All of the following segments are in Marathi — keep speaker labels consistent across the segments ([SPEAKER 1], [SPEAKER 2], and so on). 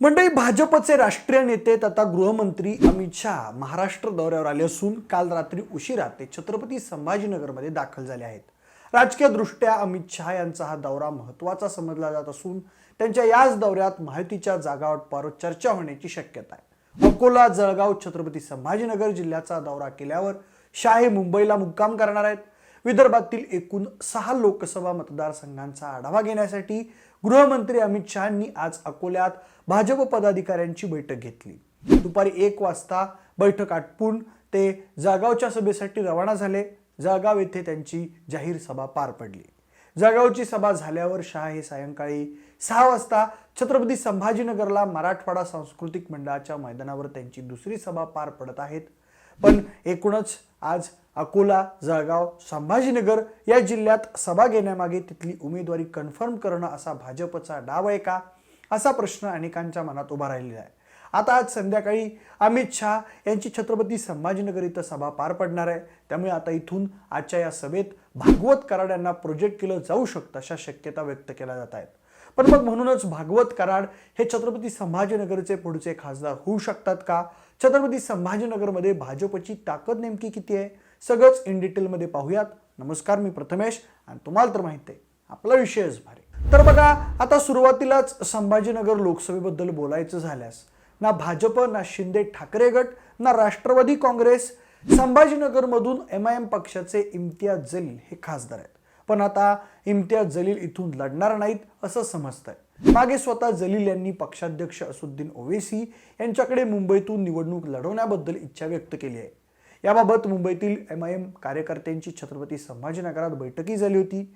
[SPEAKER 1] मंडळी भाजपचे राष्ट्रीय नेते तथा गृहमंत्री अमित शहा महाराष्ट्र दौऱ्यावर आले असून काल रात्री उशिरा ते छत्रपती संभाजीनगरमध्ये दाखल झाले आहेत. राजकीय दृष्ट्या अमित शहा यांचा हा दौरा महत्त्वाचा समजला जात असून त्यांच्या याच दौऱ्यात माहितीच्या जागावाटपावर चर्चा होण्याची शक्यता आहे. अकोला जळगाव छत्रपती संभाजीनगर जिल्ह्याचा दौरा केल्यावर शहा हे मुंबईला मुक्काम करणार आहेत. विदर्भातील एकूण सहा लोकसभा मतदारसंघांचा आढावा घेण्यासाठी गृहमंत्री अमित शहांनी आज अकोल्यात भाजप पदाधिकाऱ्यांची बैठक घेतली. दुपारी एक वाजता बैठक आटपून ते जळगावच्या सभेसाठी रवाना झाले. जळगाव येथे त्यांची जाहीर सभा पार पडली. जळगावची सभा झाल्यावर शहा हे सायंकाळी सहा वाजता छत्रपती संभाजीनगरला मराठवाडा सांस्कृतिक मंडळाच्या मैदानावर त्यांची दुसरी सभा पार पडत आहेत. पण एकूणच आज अकोला जळगाव संभाजीनगर या जिल्ह्यात सभा घेण्यामागे तिथली उमेदवारी कन्फर्म करणं असा भाजपचा डाव आहे का? असा प्रश्न अनेकांच्या मनात उभा राहिलेला आहे. आता आज संध्याकाळी अमित शहा यांची छत्रपती संभाजीनगर इथं सभा पार पडणार आहे. त्यामुळे आता इथून आजच्या या सभेत भागवत कराड यांना प्रोजेक्ट केलं जाऊ शकतं अशा शक्यता व्यक्त केल्या जात आहेत. पण मग म्हणूनच भागवत कराड हे छत्रपती संभाजीनगरचे पुढचे खासदार होऊ शकतात का? छत्रपती संभाजीनगरमध्ये भाजपची ताकद नेमकी किती आहे? सगळंच इन डिटेलमध्ये पाहूयात. नमस्कार मी प्रथमेश आणि तुम्हाला तर माहिती आहे आपला विषयच भारी. तर बघा आता सुरुवातीलाच संभाजीनगर लोकसभेबद्दल बोलायचं झाल्यास ना भाजप ना शिंदे ठाकरे गट ना राष्ट्रवादी काँग्रेस संभाजीनगरमधून एम आय एम पक्षाचे इम्तियाज जलील हे खासदार आहेत. पण आता इम्तियाज जलील इथून लढणार नाहीत असं समजतंय. मागे स्वतः जलील यांनी पक्षाध्यक्ष असुद्दीन ओवेसी यांच्याकडे मुंबईतून निवडणूक लढवण्याबद्दल इच्छा व्यक्त केली आहे. याबाबत मुंबईतील एम आय एम कार्यकर्त्यांची छत्रपती संभाजीनगरात बैठकी झाली होती.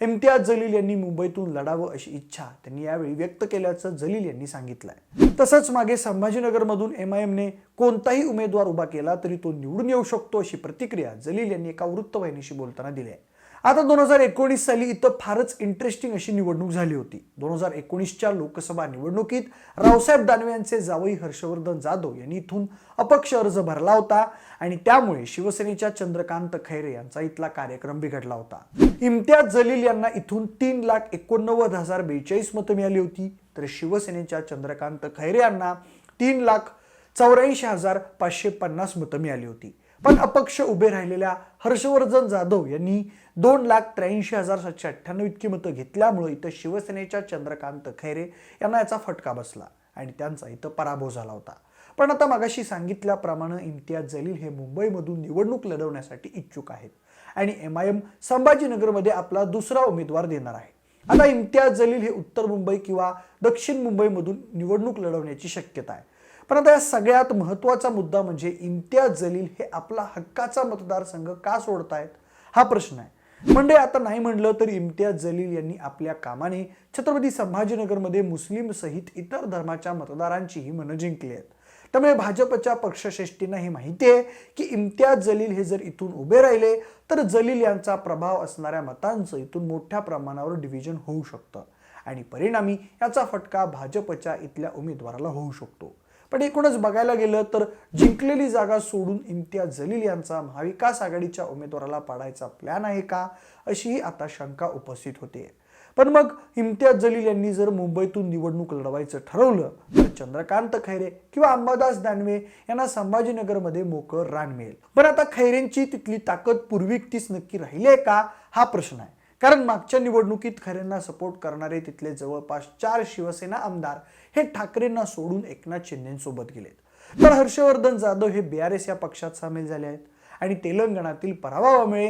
[SPEAKER 1] इम्तियाज जलील यांनी मुंबईतून लढावं अशी इच्छा त्यांनी यावेळी व्यक्त केल्याचं जलील यांनी सांगितलंय. तसंच मागे संभाजीनगरमधून एम आय एमने कोणताही उमेदवार उभा केला तरी तो निवडून येऊ शकतो अशी प्रतिक्रिया जलील यांनी एका वृत्तवाहिनीशी बोलताना दिली आहे. आता दोन हजार एकोणीस साली इथं फारच इंटरेस्टिंग अशी निवडणूक झाली होती. दोन हजार एकोणीसच्या लोकसभा निवडणुकीत रावसाहेब दानवे यांचे जावई हर्षवर्धन जाधव यांनी इथून अपक्ष अर्ज भरला होता आणि त्यामुळे शिवसेनेच्या चंद्रकांत खैरे यांचा इथला कार्यक्रम बिघडला होता. इम्तियाज जलील यांना इथून तीन लाख एकोणनव्वद हजार बेचाळीस मतं मिळाली होती. तर शिवसेनेच्या चंद्रकांत खैरे यांना तीन लाख चौऱ्याऐंशी हजार पाचशे पन्नास मतं मिळाली होती. पण अपक्ष उभे राहिलेल्या हर्षवर्धन जाधव यांनी दोन लाख त्र्याऐंशी हजार सातशे अठ्ठ्याण्णव इतकी मतं घेतल्यामुळे इथं शिवसेनेच्या चंद्रकांत खैरे यांना याचा फटका बसला आणि त्यांचा इथं पराभव झाला होता. पण आता मागाशी सांगितल्याप्रमाणे इम्तियाज जलील हे मुंबईमधून निवडणूक लढवण्यासाठी इच्छुक आहेत आणि एम आय एम संभाजीनगरमध्ये आपला दुसरा उमेदवार देणार आहे. आता इम्तियाज जलील हे उत्तर मुंबई किंवा दक्षिण मुंबईमधून निवडणूक लढवण्याची शक्यता आहे. पण आता या सगळ्यात महत्त्वाचा मुद्दा म्हणजे इम्तियाज जलील हे आपला हक्काचा मतदारसंघ का सोडतायत? हा प्रश्न आहे. म्हणजे आता नाही म्हणलं तर इम्तियाज जलील यांनी आपल्या कामाने छत्रपती संभाजीनगरमध्ये मुस्लिम सहित इतर धर्माच्या मतदारांचीही मनं जिंकली आहेत. त्यामुळे भाजपच्या पक्षश्रेष्ठींना हे माहिती आहे की इम्तियाज जलील हे जर इथून उभे राहिले तर जलील यांचा प्रभाव असणाऱ्या मतांचं इथून मोठ्या प्रमाणावर डिव्हिजन होऊ शकतं. आणि परिणामी याचा फटका भाजपच्या इथल्या उमेदवाराला होऊ शकतो. पण एकूणच बघायला गेलं तर जिंकलेली जागा सोडून इम्तियाज जलील यांचा महाविकास आघाडीच्या उमेदवाराला पाडायचा प्लॅन आहे का? अशीही आता शंका उपस्थित होते. पण मग इम्तियाज जलील यांनी जर मुंबईतून निवडणूक लढवायचं ठरवलं तर चंद्रकांत खैरे किंवा अंबादास दानवे यांना संभाजीनगरमध्ये मोकळं रान मिळेल. पण आता खैरेंची तिथली ताकद पूर्वीक नक्की राहिली आहे का? हा प्रश्न आहे. कारण मागच्या निवडणुकीत खैरेंना सपोर्ट करणारे तिथले जवळपास चार शिवसेना आमदार हे ठाकरेंना सोडून एकनाथ शिंदेसोबत गेलेत. तर हर्षवर्धन जाधव हे बी आरएस या पक्षात सामील झाले आहेत. आणि तेलंगणातील पराभवामुळे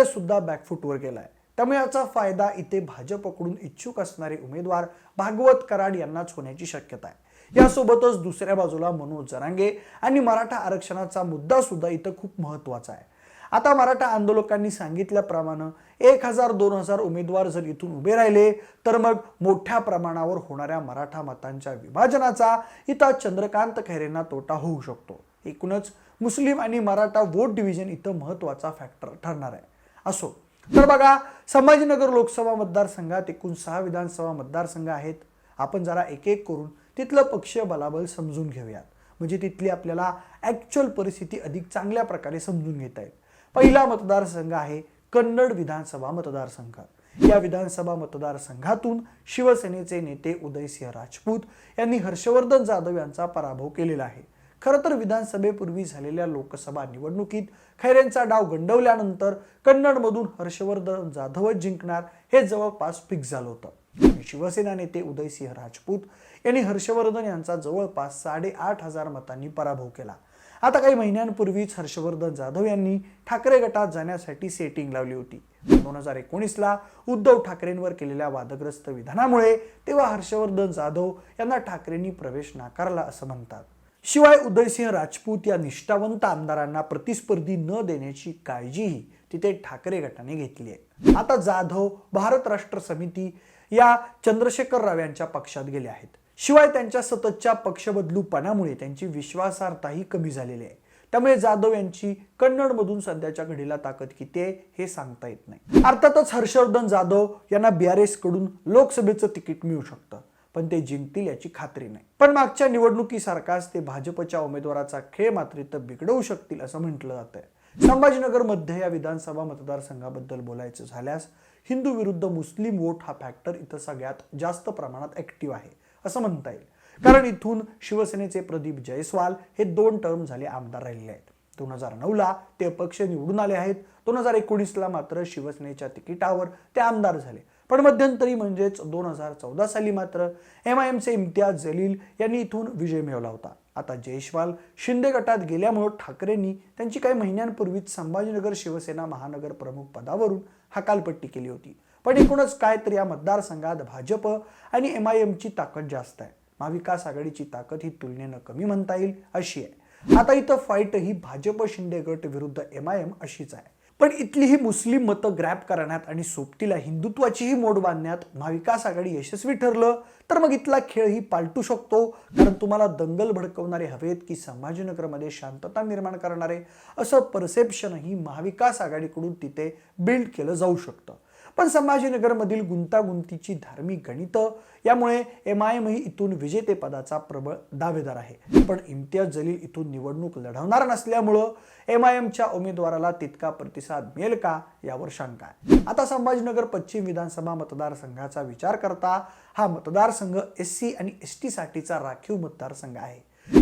[SPEAKER 1] एस सुद्धा बॅकफूटवर गेला आहे त्यामुळे याचा फायदा इथे भाजपकडून इच्छुक असणारे उमेदवार भागवत कराड यांनाच होण्याची शक्यता आहे. यासोबतच दुसऱ्या बाजूला मनोज जरांगे आणि मराठा आरक्षणाचा मुद्दा सुद्धा इथं खूप महत्त्वाचा आहे. आता मराठा आंदोलकांनी सांगितल्याप्रमाणे एक हजार दोन हजार उमेदवार जर इथून उभे राहिले तर मग मोठ्या प्रमाणावर होणाऱ्या मराठा मतांच्या विभाजनाचा इथं चंद्रकांत खैरेंना तोटा होऊ शकतो. एकूणच मुस्लिम आणि मराठा वोट डिव्हिजन इथं महत्त्वाचा फॅक्टर ठरणार आहे. असो तर बघा संभाजीनगर लोकसभा मतदारसंघात एकूण सहा विधानसभा मतदारसंघ आहेत. आपण जरा एक एक करून तिथलं पक्षीय बलाबल समजून घेऊयात. म्हणजे तिथली आपल्याला ॲक्च्युअल परिस्थिती अधिक चांगल्या प्रकारे समजून घेता येईल. पहिला मतदारसंघ आहे कन्नड विधानसभा मतदारसंघ या विधानसभा मतदारसंघातून शिवसेनेचे नेते उदयसिंह राजपूत यांनी हर्षवर्धन जाधव यांचा पराभव केलेला आहे. खरं तर विधानसभेपूर्वी झालेल्या लोकसभा निवडणुकीत खैरेंचा डाव गंडवल्यानंतर कन्नडमधून हर्षवर्धन जाधवच जिंकणार हे जवळपास फिक्स झालं होतं. शिवसेना नेते उदयसिंह राजपूत यांनी हर्षवर्धन यांचा जवळपास साडेआठ हजार मतांनी पराभव केला. आता काही महिन्यांपूर्वीच हर्षवर्धन जाधव यांनी ठाकरे गटात जाण्यासाठी सेटिंग लावली होती. दोन हजार एकोणीसला उद्धव ठाकरेंवर केलेल्या वादग्रस्त विधानामुळे तेव्हा हर्षवर्धन जाधव यांना ठाकरेंनी प्रवेश नाकारला असं म्हणतात. शिवाय उदयसिंह राजपूत या निष्ठावंत आमदारांना प्रतिस्पर्धी न देण्याची काळजीही तिथे ठाकरे गटाने घेतली आहे. आता जाधव भारत राष्ट्र समिती या चंद्रशेखर राव यांच्या पक्षात गेले आहेत. शिवाय त्यांच्या सततच्या पक्षबदलूपणामुळे त्यांची विश्वासार्हताही कमी झालेली आहे. त्यामुळे जाधव यांची कन्नडमधून सध्याच्या घडीला ताकद किती आहे हे सांगता येत नाही. अर्थातच हर्षवर्धन जाधव यांना बी आरकडून लोकसभेचं तिकीट मिळू शकतं पण ते जिंकतील याची खात्री नाही. पण मागच्या निवडणुकीसारखाच ते भाजपच्या उमेदवाराचा खेळ मात्र इथं बिघडवू शकतील असं म्हटलं जातंय संभाजीनगरमध्ये या विधानसभा मतदारसंघाबद्दल बोलायचं झाल्यास हिंदू विरुद्ध मुस्लिम वोट हा फॅक्टर इथं सगळ्यात जास्त प्रमाणात ऍक्टिव्ह आहे. असं म्हणता येईल. कारण इथून शिवसेनेचे प्रदीप जयस्वाल हे दोन टर्म झाले आमदार राहिलेले आहेत. दोन हजार नऊला ते अपक्ष निवडून आले आहेत. दोन हजार एकोणीसला मात्र शिवसेनेच्या तिकिटावर ते आमदार झाले. पण मध्यंतरी म्हणजेच दोन हजार चौदा साली मात्र एम आय एमचे इम्तियाज जलील यांनी इथून विजय मिळवला होता. आता जयस्वाल शिंदे गटात गेल्यामुळं ठाकरेंनी त्यांची काही महिन्यांपूर्वीच संभाजीनगर शिवसेना महानगर प्रमुख पदावरून हकालपट्टी केली होती. पण एकूणच काय तर या मतदारसंघात भाजप आणि एम आय एमची ताकद जास्त आहे. महाविकास आघाडीची ताकद ही तुलनेनं कमी म्हणता येईल अशी आहे. आता इथं फाईट ही भाजप शिंदे गट विरुद्ध एम आय एम अशीच आहे. पण इथली ही मुस्लिम मतं ग्रॅप करण्यात आणि सोबतीला हिंदुत्वाचीही मोड बांधण्यात महाविकास आघाडी यशस्वी ठरलं तर मग इथला खेळ ही पालटू शकतो. कारण तुम्हाला दंगल भडकवणारे हवेत की संभाजीनगरमध्ये शांतता निर्माण करणारे असं परसेप्शनही महाविकास आघाडीकडून तिथे बिल्ड केलं जाऊ शकतं. पण संभाजीनगरमधील गुंतागुंतीची धार्मिक गणितं यामुळे एम आय एम ही इथून विजेतेपदाचा प्रबळ दावेदार आहे. पण इम्तियाज जलील इथून निवडणूक लढवणार नसल्यामुळं एम आय एमच्या उमेदवाराला तितका प्रतिसाद मिळेल का यावर शंका आहे. आता संभाजीनगर पश्चिम विधानसभा मतदारसंघाचा विचार करता हा मतदारसंघ एस सी आणि एस टीसाठीचा राखीव मतदारसंघ आहे.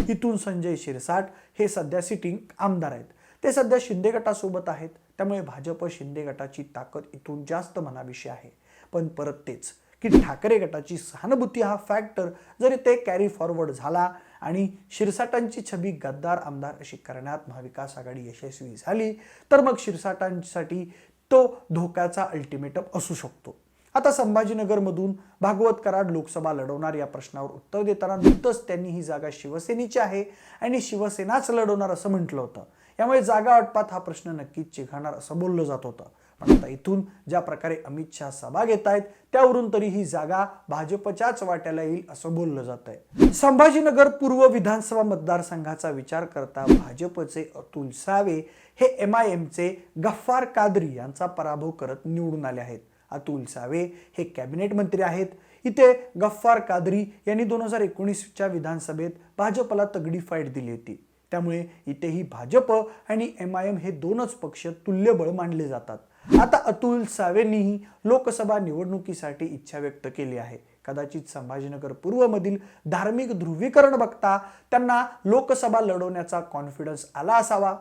[SPEAKER 1] इथून संजय शिरसाट हे सध्या सिटिंग आमदार आहेत. ते सध्या शिंदे गटासोबत आहेत. त्यामुळे भाजप शिंदे गटाची ताकद इथून जास्त म्हणाविषयी आहे. पण परत तेच की ठाकरे गटाची सहानुभूती हा फॅक्टर जरी ते कॅरी फॉरवर्ड झाला आणि शिरसाटांची छबी गद्दार आमदार अशी करण्यात महाविकास आघाडी यशस्वी झाली तर मग शिरसाटांसाठी तो धोक्याचा अल्टिमेटम असू शकतो. आता संभाजीनगरमधून भागवत कराड लोकसभा लढवणार या प्रश्नावर उत्तर देताना नुकतंच त्यांनी ही जागा शिवसेनेची आहे आणि शिवसेनाच लढवणार असं म्हटलं होतं. यामुळे जागा वाटपात हा प्रश्न नक्कीच चिघाणार असं बोललं जात होतं. पण आता इथून ज्या प्रकारे अमित शहा सभा घेत आहेत त्यावरून तरी ही जागा भाजपच्याच वाट्याला येईल असं बोललं जात आहे. संभाजीनगर पूर्व विधानसभा मतदारसंघाचा विचार करता भाजपचे अतुल सावे हे एम आय एमचे गफ्फार कादरी यांचा पराभव करत निवडून आले आहेत. अतुल सावे हे कॅबिनेट मंत्री आहेत. इथे गफ्फार कादरी यांनी दोन हजार एकोणीसच्या विधानसभेत भाजपला तगडी फाईट दिली होती. त्यामुळे इथेही भाजप आणि एम आय एम हे दोनच पक्ष तुल्यबळ मानले जातात. आता अतुल सावेंनीही लोकसभा निवडणुकीसाठी इच्छा व्यक्त केली आहे. कदाचित संभाजीनगर पूर्वमधील धार्मिक ध्रुवीकरण बघता त्यांना लोकसभा लढवण्याचा कॉन्फिडन्स आला असावा.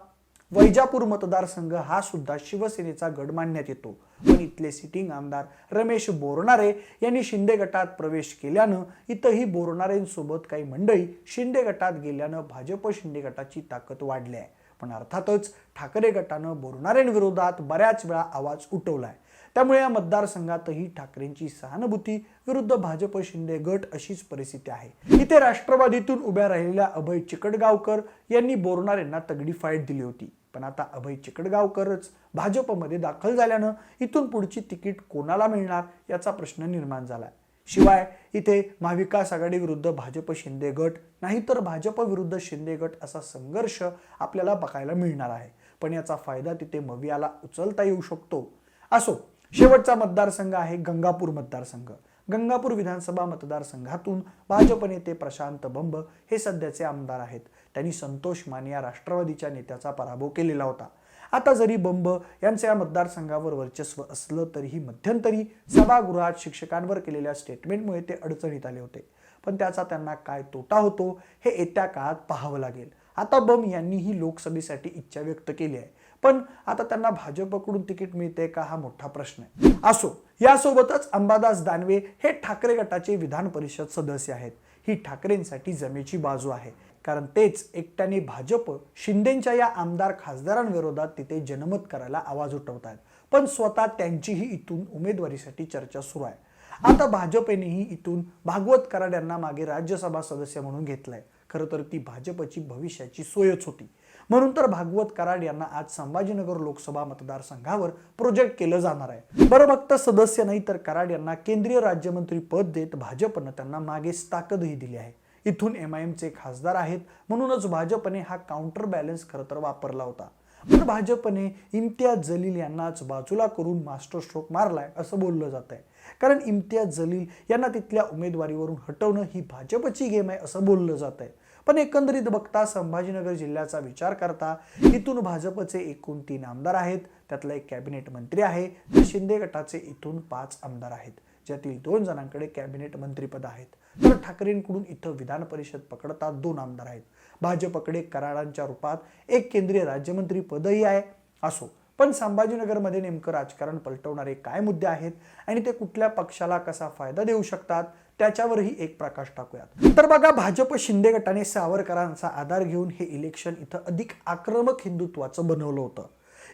[SPEAKER 1] वैजापूर मतदारसंघ हा सुद्धा शिवसेनेचा गड मानण्यात येतो. पण इथले सिटिंग आमदार रमेश बोरणारे यांनी शिंदे गटात प्रवेश केल्यानं इथंही बोरणारेंसोबत काही मंडळी शिंदे गटात गेल्यानं भाजप शिंदे गटाची ताकद वाढली आहे पण अर्थातच ठाकरे गटानं बोरणाऱ्यांविरोधात बऱ्याच वेळा आवाज उठवलाय. त्यामुळे या मतदारसंघातही ठाकरेंची सहानुभूती विरुद्ध भाजप शिंदे गट अशीच परिस्थिती आहे. इथे राष्ट्रवादीतून उभ्या राहिलेल्या अभय चिकटगावकर यांनी बोरणारेंना तगडी फाईट दिली होती. पण आता अभय चिकटगावकरच भाजपमध्ये दाखल झाल्यानं इथून पुढची तिकीट कोणाला मिळणार याचा प्रश्न निर्माण झालाय. शिवाय इथे महाविकास आघाडी विरुद्ध भाजप शिंदे गट नाहीतर भाजप विरुद्ध शिंदे गट असा संघर्ष आपल्याला बघायला मिळणार आहे. पण याचा फायदा तिथे मवियाला उचलता येऊ शकतो. असो शेवटचा मतदारसंघ आहे गंगापूर मतदारसंघ. गंगापूर विधानसभा मतदारसंघातून भाजप नेते प्रशांत बंब हे सध्याचे आमदार आहेत. त्यांनी संतोष माने या राष्ट्रवादीच्या नेत्याचा पराभव केलेला होता. आता जरी बंब यांचं या मतदारसंघावर वर्चस्व असलं तरीही मध्यंतरी सभागृहात शिक्षकांवर केलेल्या स्टेटमेंटमुळे ते अडचणीत आले होते. पण त्याचा त्यांना काय तोटा होतो हे येत्या काळात पाहावं लागेल. आता बम यांनीही लोकसभेसाठी इच्छा व्यक्त केली आहे. पण आता त्यांना भाजपकडून तिकीट मिळते का हा मोठा प्रश्न आहे. असो यासोबतच अंबादास दानवे हे ठाकरे गटाचे विधान परिषद सदस्य आहेत. ही ठाकरेंसाठी जमेची बाजू आहे. कारण तेच एकट्याने भाजप शिंदेच्या या आमदार खासदारांविरोधात तिथे जनमत करायला आवाज उठवत आहेत पण स्वतः त्यांचीही इथून उमेदवारीसाठी चर्चा सुरू आहे. आता भाजपनेही इथून भागवत कराड यांना मागे राज्यसभा सदस्य म्हणून घेतलाय. खरं तर ती भाजपची भविष्याची सोयच होती. म्हणून तर भागवत कराड यांना आज संभाजीनगर लोकसभा मतदारसंघावर प्रोजेक्ट केलं जाणार आहे. बरं फक्त सदस्य नाही तर कराड यांना केंद्रीय राज्यमंत्री पद देत भाजपनं त्यांना मागेच ताकदही दिली आहे. इथून एम आय एमचे खासदार आहेत म्हणूनच भाजपने हा काउंटर बॅलन्स खरं तर वापरला होता. पण भाजपने इम्तियाज जलील यांनाच बाजूला करून मास्टर स्ट्रोक मारलाय असं बोललं जात आहे. कारण इम्तियाज जलील यांना तिथल्या उमेदवारीवरून हटवणं ही भाजपची गेम आहे असं बोललं जात आहे. पण एकंदरीत बघता संभाजीनगर जिल्ह्याचा विचार करता इथून भाजपचे एकूण तीन आमदार आहेत. त्यातला एक कॅबिनेट मंत्री आहे तर शिंदे गटाचे इथून पाच आमदार आहेत. ज्यातील दोन जणांकडे कॅबिनेट मंत्रीपद आहेत. तर ठाकरेंकडून इथं विधान परिषद पकडता दोन आमदार आहेत. भाजपकडे कराडांच्या रूपात एक केंद्रीय राज्यमंत्री पदही आहे असो. पण संभाजीनगरमध्ये नेमकं राजकारण पलटवणारे काय मुद्दे आहेत? आणि ते कुठल्या पक्षाला कसा फायदा देऊ शकतात? त्याच्यावरही एक प्रकाश टाकूयात. तर बघा भाजप शिंदे गटाने सावरकरांचा आधार घेऊन हे इलेक्शन इथं अधिक आक्रमक हिंदुत्वाचं बनवलं होतं.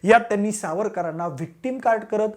[SPEAKER 1] यात त्यांनी सावरकरांना व्हिक्टीम कार्ड करत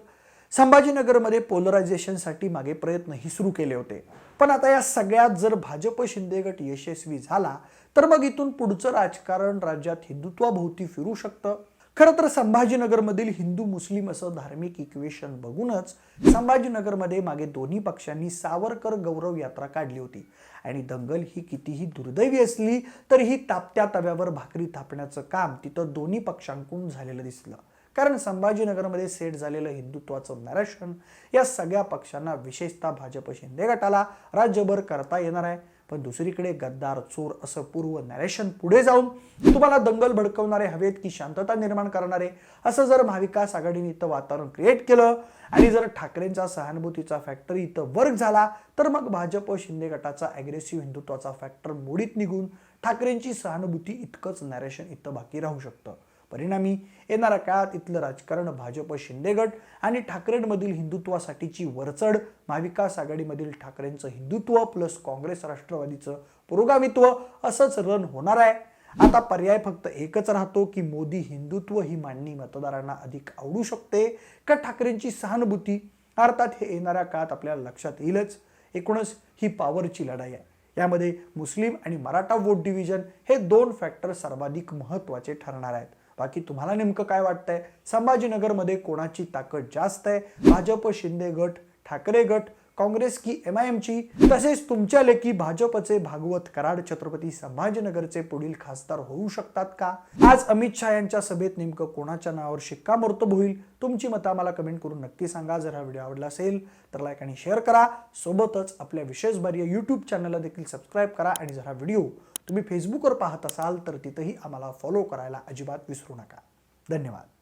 [SPEAKER 1] संभाजीनगरमध्ये पोलरायझेशनसाठी मागे प्रयत्नही सुरू केले होते. पण आता या सगळ्यात जर भाजप शिंदे गट यशस्वी झाला तर मग इथून पुढचं राजकारण राज्यात हिंदुत्वाभोवती फिरू शकतं. खरं तर संभाजीनगरमधील हिंदू मुस्लिम असं धार्मिक इक्वेशन बघूनच संभाजीनगरमध्ये मागे दोन्ही पक्षांनी सावरकर गौरव यात्रा काढली होती. आणि दंगल ही कितीही दुर्दैवी असली तरीही तापत्या तव्यावर भाकरी थापण्याचं काम तिथं दोन्ही पक्षांकडून झालेलं दिसलं. कारण संभाजीनगरमध्ये सेट झालेलं हिंदुत्वाचं नॅरेशन या सगळ्या पक्षांना विशेषतः भाजप शिंदे गटाला राज्यभर करता येणार आहे. पण दुसरीकडे गद्दार चोर असं पूर्व नॅरेशन पुढे जाऊन तुम्हाला दंगल भडकवणारे हवेत की शांतता निर्माण करणारे असं जर महाविकास आघाडीने इथं वातावरण क्रिएट केलं आणि जर ठाकरेंचा सहानुभूतीचा फॅक्टर इथं वर्क झाला तर मग भाजप शिंदे गटाचा अग्रेसिव्ह हिंदुत्वाचा फॅक्टर मोडीत निघून ठाकरेंची सहानुभूती इतकंच नॅरेशन इथं बाकी राहू शकतं. परिणामी येणाऱ्या काळात इथलं राजकारण भाजप शिंदे गट आणि ठाकरेंमधील हिंदुत्वासाठीची वरचढ महाविकास आघाडीमधील ठाकरेंचं हिंदुत्व प्लस काँग्रेस राष्ट्रवादीचं पुरोगामित्व असंच रन होणार आहे. आता पर्याय फक्त एकच राहतो की मोदी हिंदुत्व ही मांडणी मतदारांना अधिक आवडू शकते का ठाकरेंची सहानुभूती? अर्थात हे येणाऱ्या काळात आपल्याला लक्षात येईलच. एकूणच ही पॉवरची लढाई आहे. यामध्ये मुस्लिम आणि मराठा वोट डिव्हिजन हे दोन फॅक्टर सर्वाधिक महत्त्वाचे ठरणार आहेत. बाकी तुम्हाला नेमकं काय वाटतंय? संभाजीनगरमध्ये कोणाची ताकद जास्त आहे? भाजप शिंदे गट ठाकरे गट काँग्रेस की एम आय एमची तसेच तुमच्या लेखी भाजपचे भागवत कराड छत्रपती संभाजीनगरचे पुढील खासदार होऊ शकतात का? आज अमित शहा यांच्या सभेत नेमकं कोणाच्या नावावर शिक्कामोर्तब होईल तुमची मतं आम्हाला कमेंट करून नक्की सांगा. जर हा व्हिडिओ आवडला असेल तर लाईक आणि शेअर करा. सोबतच आपल्या विशेष भार्य यूट्यूब चॅनलला देखील सबस्क्राईब करा. आणि जर हा व्हिडिओ तुम्ही फेसबुकवर पाहत असाल तर तिथंही आम्हाला फॉलो करायला अजिबात विसरू नका. धन्यवाद.